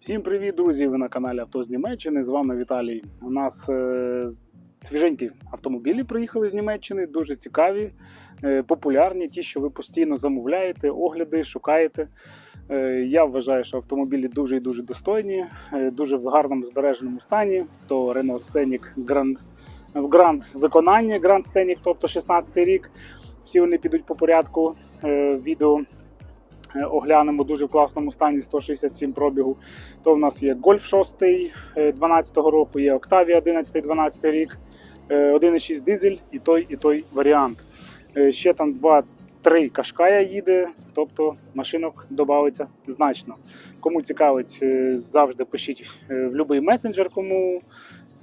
Всім привіт, друзі! Ви на каналі Авто з Німеччини. З вами Віталій. У нас е, свіженькі автомобілі приїхали з Німеччини, дуже цікаві, е, популярні, ті, що ви постійно замовляєте, огляди, шукаєте. Е, я вважаю, що автомобілі дуже і дуже достойні, е, дуже в гарному збереженому стані. То Renault Scenic Grand, Grand виконанні Grand Scenic, тобто 16 рік. Всі вони підуть по порядку е, відео. Е, Оглянемо дуже в класному стані 167 пробігу. То в нас є Golf 6 е, 12 року, є Octavia 11 12 рік, е, 1,6 дизель і той, і той варіант. Е, Ще там 2-3 кашкая їде, тобто машинок додається значно. Кому цікавить, е, завжди пишіть е, в будь-який месенджер, кому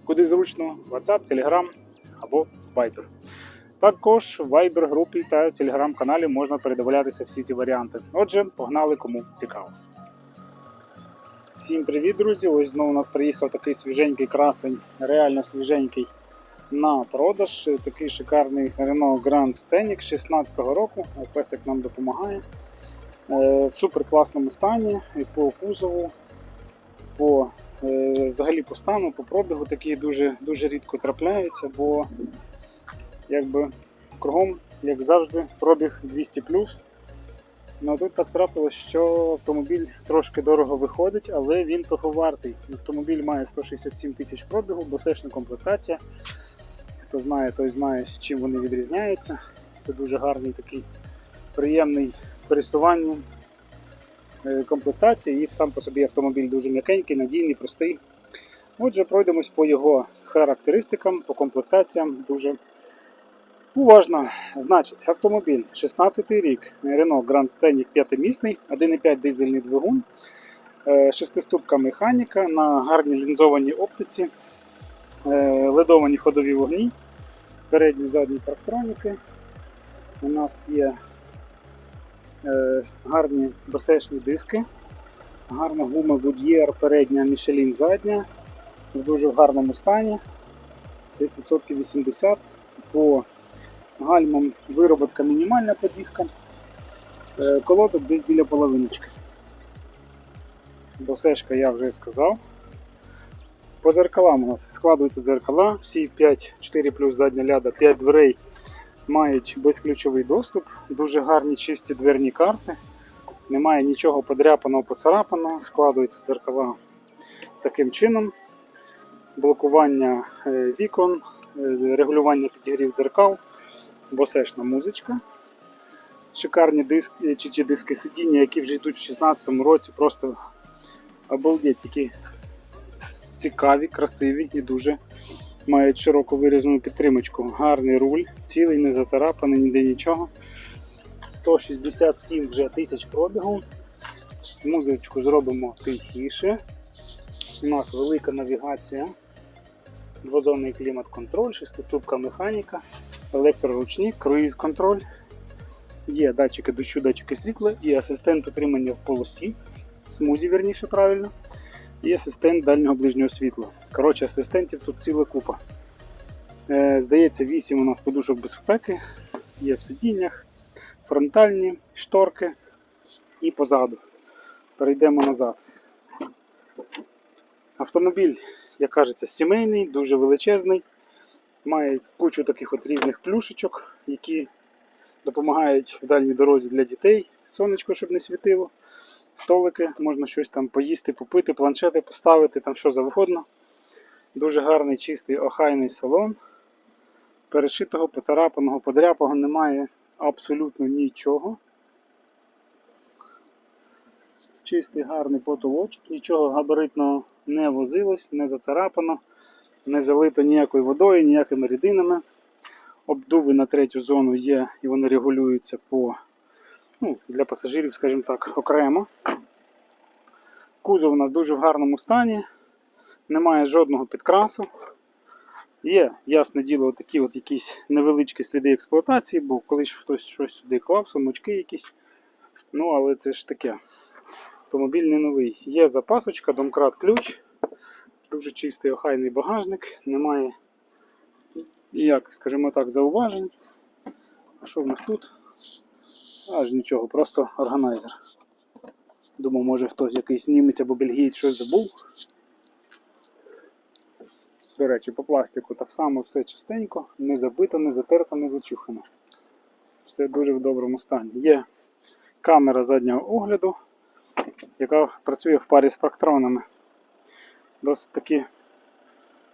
куди зручно, WhatsApp, Telegram або Viber. Також в Viber групі та телеграм-каналі можна передивлятися всі ці варіанти. Отже, погнали кому цікаво. Всім привіт, друзі! Ось знову у нас приїхав такий свіженький красень, реально свіженький на продаж. Такий шикарний Renault Grand Scenic 16 го року. Песик нам допомагає. Е, В супер класному стані і по кузову, по, е, взагалі по стану, по пробігу такі дуже, дуже рідко трапляються, бо якби кругом, як завжди, пробіг 200 Ну тут так трапилось, що автомобіль трошки дорого виходить, але він того вартий. Автомобіль має 167 тисяч пробігу, босешна комплектація. Хто знає, той знає, чим вони відрізняються. Це дуже гарний такий приємний в користуванні е, комплектації. І сам по собі автомобіль дуже м'якенький, надійний, простий. Отже, пройдемось по його характеристикам, по комплектаціям. Дуже Уважно, значить, автомобіль. 16 рік, Renault Grand Scenic 5-місний, 1,5 дизельний двигун, е, шестиступка механіка на гарній лінзованій оптиці, е, ледовані ходові вогні, передні задні парктроніки. У нас є е, гарні басешні диски, гарна гума Goodyear передня, Michelin задня, в дуже гарному стані, десь відсотків 80 по гальмом вироботка мінімальна по дискам. Е, Колодок десь біля половиночки. Босешка я вже сказав. По зеркалам у нас складуються зеркала, всі 5, 4 плюс задня ляда, 5 дверей мають безключовий доступ, дуже гарні чисті дверні карти. Немає нічого подряпаного, поцарапаного, складуються зеркала таким чином. Блокування е, вікон, е, регулювання підігрів дзеркал босешна музичка. Шикарні диски, чи ті диски сидіння, які вже йдуть в 16-му році, просто обалдеть, такі цікаві, красиві і дуже мають широко вирізану підтримочку. Гарний руль, цілий, не зацарапаний, ніде нічого. 167 вже тисяч пробігу. Музичку зробимо тихіше. У нас велика навігація, двозонний клімат-контроль, шестиступка механіка електроручник, круїз контроль. Є датчики дощу, датчики світла і асистент утримання в полосі, смузі, верніше правильно, і асистент дальнього ближнього світла. Коротше, асистентів тут ціла купа. Е, здається, 8 у нас подушок безпеки, є в сидіннях, фронтальні, шторки і позаду. Перейдемо назад. Автомобіль, як кажеться, сімейний, дуже величезний. Має кучу таких от різних плюшечок, які допомагають в дальній дорозі для дітей. Сонечко, щоб не світило. Столики, можна щось там поїсти, попити, планшети поставити, там що завгодно. Дуже гарний, чистий, охайний салон. Перешитого, поцарапаного, подряпаного немає абсолютно нічого. Чистий, гарний потолочок, нічого габаритного не возилось, не зацарапано не залито ніякою водою, ніякими рідинами. Обдуви на третю зону є і вони регулюються по, ну, для пасажирів, скажімо так, окремо. Кузов у нас дуже в гарному стані, немає жодного підкрасу. Є, ясне діло, такі от якісь невеличкі сліди експлуатації, бо колись хтось щось сюди клав, сумочки якісь. Ну, але це ж таке. Автомобіль не новий. Є запасочка, домкрат ключ. Дуже чистий охайний багажник, немає ніяких, скажімо так, зауважень. А що в нас тут? Аж нічого, просто органайзер. Думав, може хтось якийсь німець або бельгієць щось забув. До речі, по пластику так само все чистенько, не забито, не затерто, не зачухано. Все дуже в доброму стані. Є камера заднього огляду, яка працює в парі з практронами. Досить таки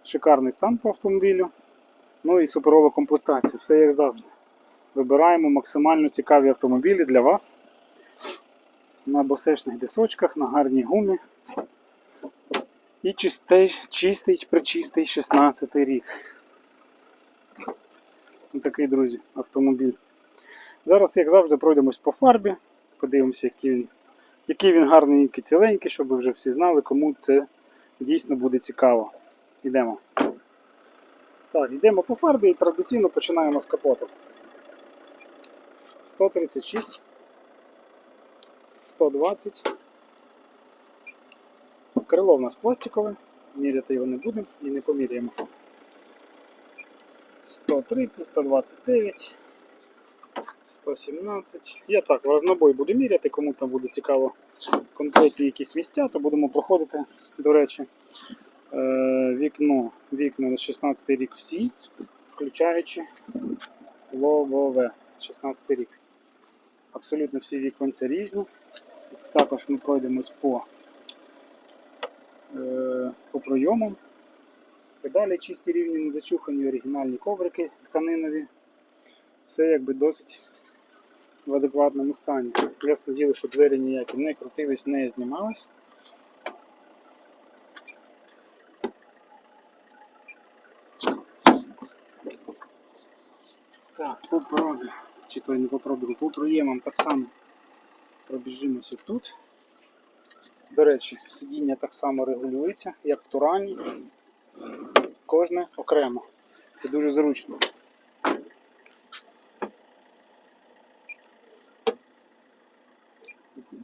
шикарний стан по автомобілю. Ну і суперова комплектація, все як завжди. Вибираємо максимально цікаві автомобілі для вас на босешних дисочках, на гарній гумі. І чистий, чистий, причистий 16 рік. Такий, друзі, автомобіль. Зараз, як завжди, пройдемось по фарбі, подивимося, який він, який він гарненький, ціленький, щоб ви вже всі знали, кому це дійсно буде цікаво. Йдемо. Так, йдемо по фарбі і традиційно починаємо з капоту. 136, 120. Крило в нас пластикове, міряти його не будемо і не поміряємо. 130, 129, 117. Я так, в разнобой буду міряти, кому там буде цікаво конкретні якісь місця, то будемо проходити, до речі, е, вікно, вікна на 16 рік всі, включаючи лобове 16 рік. Абсолютно всі віконця різні. Також ми пройдемось по е, по пройомам. Педалі чисті рівні, не зачухані, оригінальні коврики тканинові. Все якби досить в адекватному стані. Ясно діло, що двері ніякі не крутились, не знімались. Так, по пробігу, чи то не по пробігу, по проємам так само пробіжимося тут. До речі, сидіння так само регулюється, як в Турані. Кожне окремо. Це дуже зручно.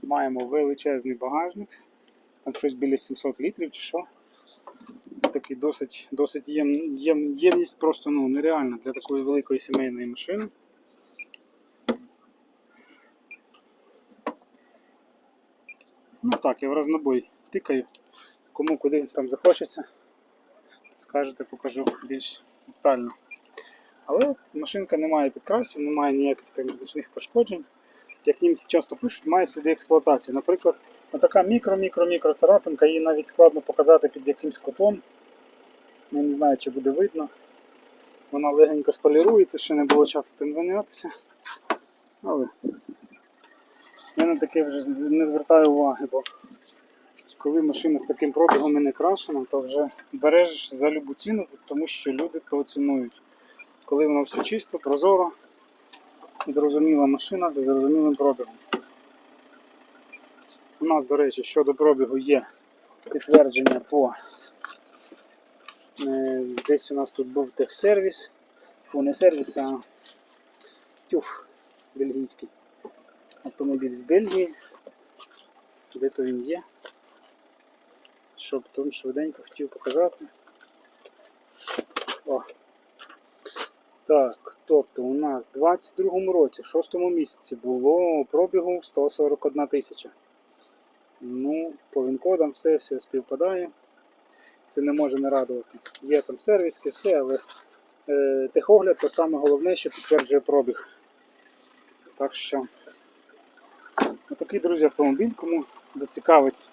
Маємо величезний багажник. Там щось біля 700 літрів чи що. Такий досить, досить єм, єм, ємність просто ну, нереальна для такої великої сімейної машини. Ну так, я в разнобой тикаю. Кому куди там захочеться, скажете, покажу більш детально. Але машинка не має підкрасів, не має ніяких там значних пошкоджень. Як німці часто пишуть, має сліди експлуатації. Наприклад, така мікро-мікро-мікро царапинка, її навіть складно показати під якимсь кутом. Я не знаю, чи буде видно. Вона легенько сполірується, ще не було часу тим зайнятися. Але я на таке вже не звертаю уваги, бо коли машина з таким пробігом і не крашена, то вже береш за любу ціну, тому що люди то цінують. Коли воно все чисто, прозоро, зрозуміла машина за зрозумілим пробігом. У нас, до речі, щодо пробігу є підтвердження по е, десь у нас тут був техсервіс, Фу, не сервіс, а тюф бельгійський автомобіль з Бельгії. Де то він є? Щоб там швиденько хотів показати. О. Так, тобто у нас в 22-му році, в 6 місяці було пробігу 141 тисяча. Ну, по вінкодам все, все співпадає. Це не може не радувати. Є там сервіски, все, але е, техогляд то саме головне, що підтверджує пробіг. Так що Отакий, друзі, автомобіль, кому зацікавить.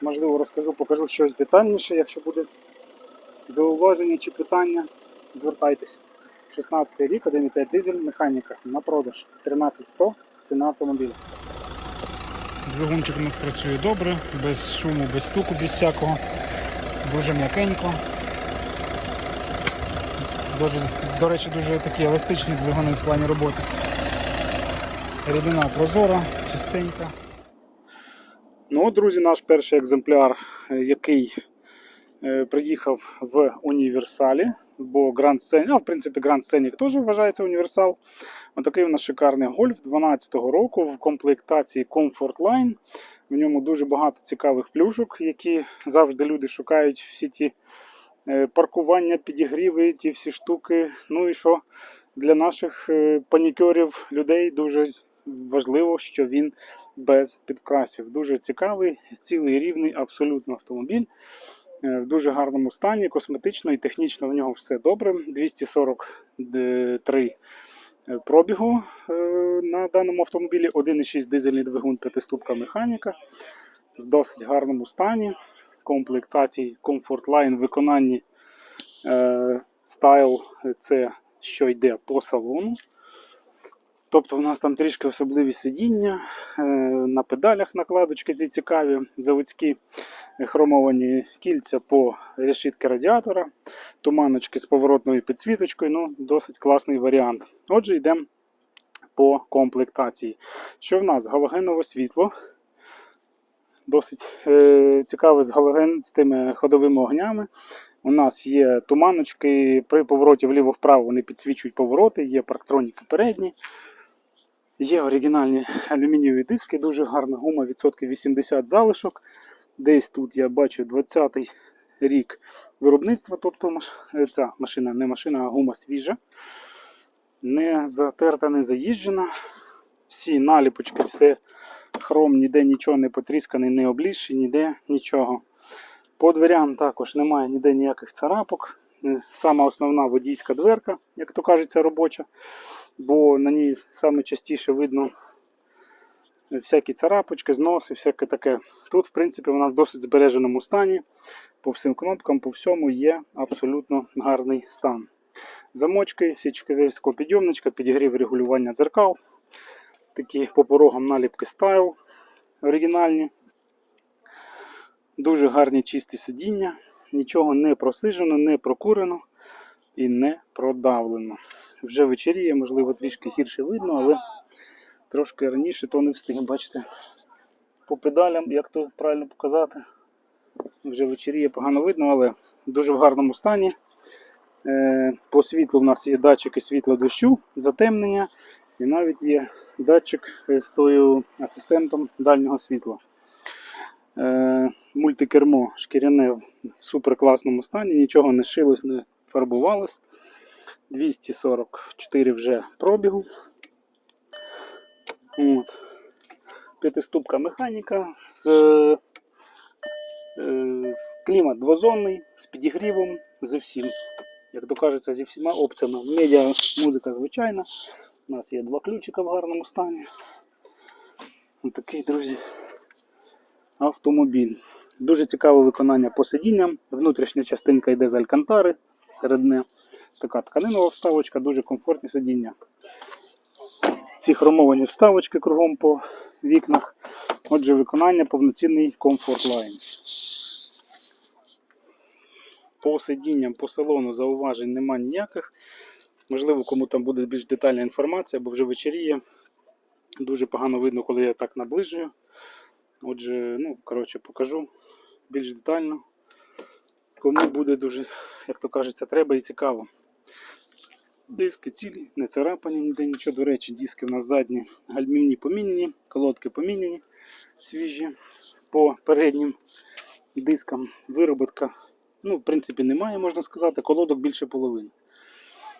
Можливо, розкажу, покажу щось детальніше, якщо буде зауваження чи питання, звертайтеся. 16 рік, 1,5 дизель, механіка на продаж 13100 ціна автомобіля. Двигунчик у нас працює добре, без шуму, без стуку, без всякого. Дуже м'якенько. Дуже, до речі, дуже такі еластичні двигуни в плані роботи. Рідина прозора, чистенька. Ну, друзі, наш перший екземпляр, який е, приїхав в універсалі, бо Grand Scenic, а в принципі Grand Scenic теж вважається універсал. Отакий у нас шикарний гольф 12-го року в комплектації Comfort Line. В ньому дуже багато цікавих плюшок, які завжди люди шукають всі ті е, паркування, підігріви, ті всі штуки. Ну і що для наших е, панікерів людей дуже важливо, що він без підкрасів. Дуже цікавий, цілий рівний абсолютно автомобіль. Е, В дуже гарному стані, косметично і технічно в нього все добре. 243 е, пробігу е, на даному автомобілі, 1,6 дизельний двигун, п'ятиступка механіка. В досить гарному стані. Комплектації Comfort Line виконанні Style це що йде по салону. Тобто у нас там трішки особливі сидіння, е, на педалях накладочки ці цікаві, заводські е, хромовані кільця по решітки радіатора, туманочки з поворотною підсвіточкою. Ну, досить класний варіант. Отже, йдемо по комплектації. Що в нас? Галогенове світло. Досить е, цікаве з галоген з тими ходовими огнями. У нас є туманочки, при повороті вліво-вправо вони підсвічують повороти, є парктроніки передні. Є оригінальні алюмінієві диски, дуже гарна гума, відсотків 80 залишок. Десь тут я бачу 20-й рік виробництва, тобто е, ця машина не машина, а гума свіжа. Не затерта, не заїжджена. Всі наліпочки, все хром, ніде нічого не потрісканий, не облізший, ніде нічого. По дверям також немає ніде ніяких царапок. Е, Сама основна водійська дверка, як то кажеться, робоча, бо на ній саме частіше видно всякі царапочки, зноси, всяке таке. Тут, в принципі, вона в досить збереженому стані. По всім кнопкам, по всьому є абсолютно гарний стан. Замочки, всі чотири склопідйомничка, підігрів регулювання дзеркал. Такі по порогам наліпки стайл оригінальні. Дуже гарні чисті сидіння, нічого не просижено, не прокурено і не продавлено. Вже вечеріє, можливо, трішки гірше видно, але трошки раніше то не встиг. Бачите, по педалям, як то правильно показати. Вже вечеріє погано видно, але дуже в гарному стані. Е, По світлу в нас є датчики світла дощу, затемнення, і навіть є датчик з тою асистентом дальнього світла. Е, Мультикермо шкіряне в супер класному стані, нічого не шилось, не фарбувалось. 244 вже пробігу. От. П'ятиступка механіка з, е, з клімат двозонний, з підігрівом, з усім. Як то кажеться, зі всіма опціями. Медіа музика звичайна. У нас є два ключика в гарному стані. Ось такий, друзі, автомобіль. Дуже цікаве виконання по сидінням. Внутрішня частинка йде з алькантари, середне. Така тканинова вставочка, дуже комфортні сидіння. Ці хромовані вставочки кругом по вікнах. Отже, виконання повноцінний комфорт лайн. По сидінням, по салону зауважень нема ніяких. Можливо, кому там буде більш детальна інформація, бо вже вечеріє. Дуже погано видно, коли я так наближую. Отже, ну, коротше, покажу більш детально. Кому буде дуже, як то кажеться, треба і цікаво. Диски цілі, не царапані ніде нічого. До речі, диски в нас задні гальмівні поміняні, колодки поміняні, свіжі. По переднім дискам вироботка, ну, в принципі, немає, можна сказати, колодок більше половини.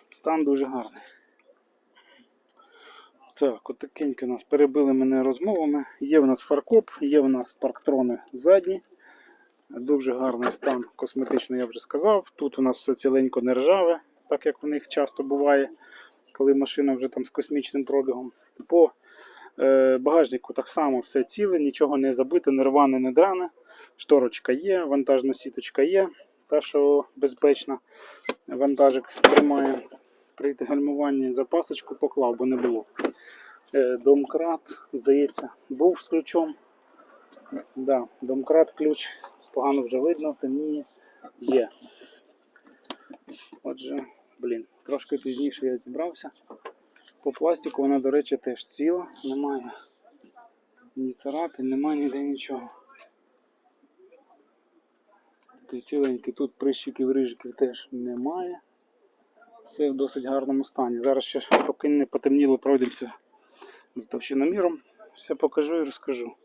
Стан дуже гарний. Так, от такенько нас перебили мене розмовами. Є в нас фаркоп, є в нас парктрони задні. Дуже гарний стан косметично, я вже сказав. Тут у нас все ціленько не ржаве, так як в них часто буває, коли машина вже там з космічним пробігом. По е, багажнику так само все ціле, нічого не забите, не рване, не дране. Шторочка є, вантажна сіточка є, та що безпечна. Вантажик тримає при гальмуванні запасочку поклав, бо не було. Е, Домкрат, здається, був з ключом. Да, домкрат ключ погано вже видно, темніє є. Отже, блін, трошки пізніше я зібрався. По пластику вона, до речі, теж ціла, немає ні царапин, немає ніде нічого. Такий ціленький, тут прищиків, рижиків теж немає. Все в досить гарному стані. Зараз ще поки не потемніло, пройдемося з товщиноміром. Все покажу і розкажу.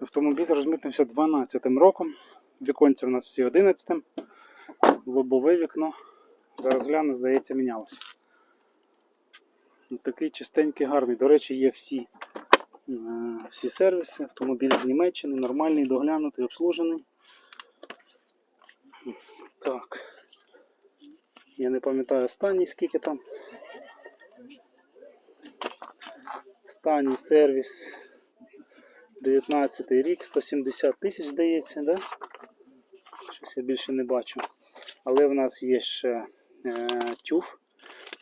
Автомобіль розмитнився 12 роком. Віконці в нас всі 11. Лобове вікно. Зараз гляну, здається, мінялося. Такий чистенький, гарний. До речі, є всі Е, Всі сервіси, автомобіль з Німеччини, нормальний, доглянутий, обслужений. Так. Я не пам'ятаю останній, скільки там. Останній сервіс 19 рік, 170 тисяч здається, да? Щось я більше не бачу. Але в нас є ще тюф.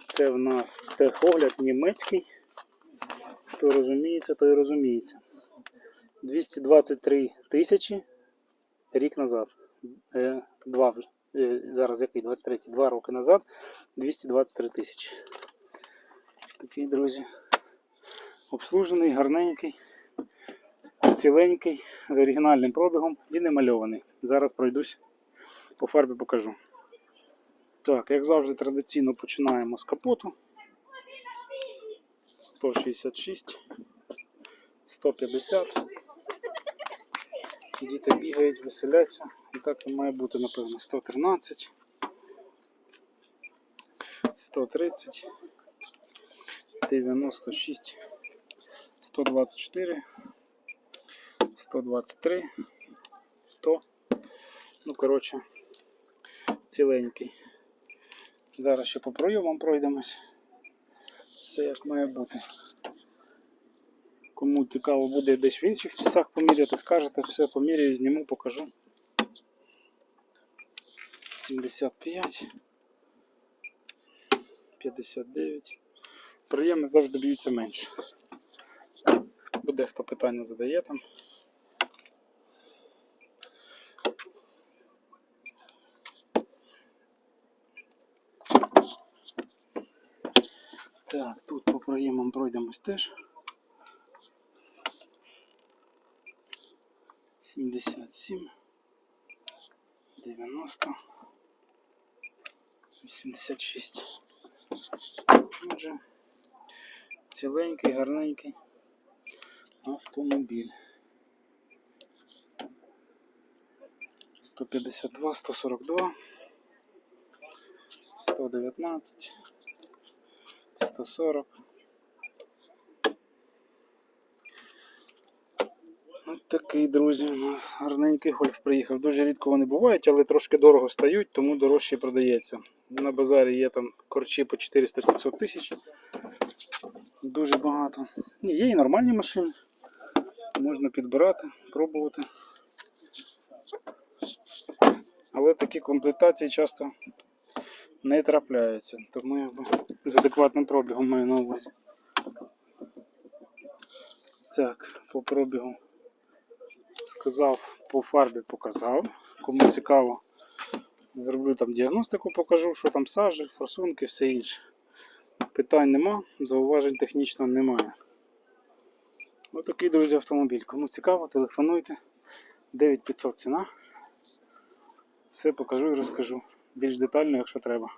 Це в нас техогляд німецький. Хто розуміється, той розуміється. 223 тисячі рік назад. Е, два, вже. е, зараз який? 23, два роки назад 223 тисячі. Такий, друзі. Обслужений, гарненький, ціленький, з оригінальним пробігом і не мальований. Зараз пройдусь по фарбі покажу. Так, як завжди, традиційно починаємо з капоту. 166, 150. Діти бігають, веселяться. І так має бути, напевно, 113, 130, 96, 124, 123, 100. Ну, коротше, ціленький. Зараз ще по пройомам пройдемось. Все як має бути. Кому цікаво буде десь в інших місцях поміряти, скажете, все поміряю, зніму, покажу. 75, 59. Приємно завжди б'ються менше. Буде хто питання задає там. Так, тут по проємам пройдемось теж. 77, 90, 86. Отже, ціленький, гарненький автомобіль. 152, 142, 119, 140. Ось такий, друзі, у нас гарненький гольф приїхав. Дуже рідко вони бувають, але трошки дорого стають, тому дорожче продається. На базарі є там корчі по 400-500 тисяч. Дуже багато. Є і нормальні машини. Можна підбирати, пробувати. Але такі комплектації часто не трапляються. Тому якби з адекватним пробігом маю на увазі. Так, по пробігу сказав, по фарбі показав. Кому цікаво, зроблю там діагностику, покажу, що там сажі, форсунки, все інше. Питань нема, зауважень технічно немає. Отакий, друзі, автомобіль. Кому цікаво, телефонуйте. 9500 ціна. Все покажу і розкажу. Більш детально, якщо треба.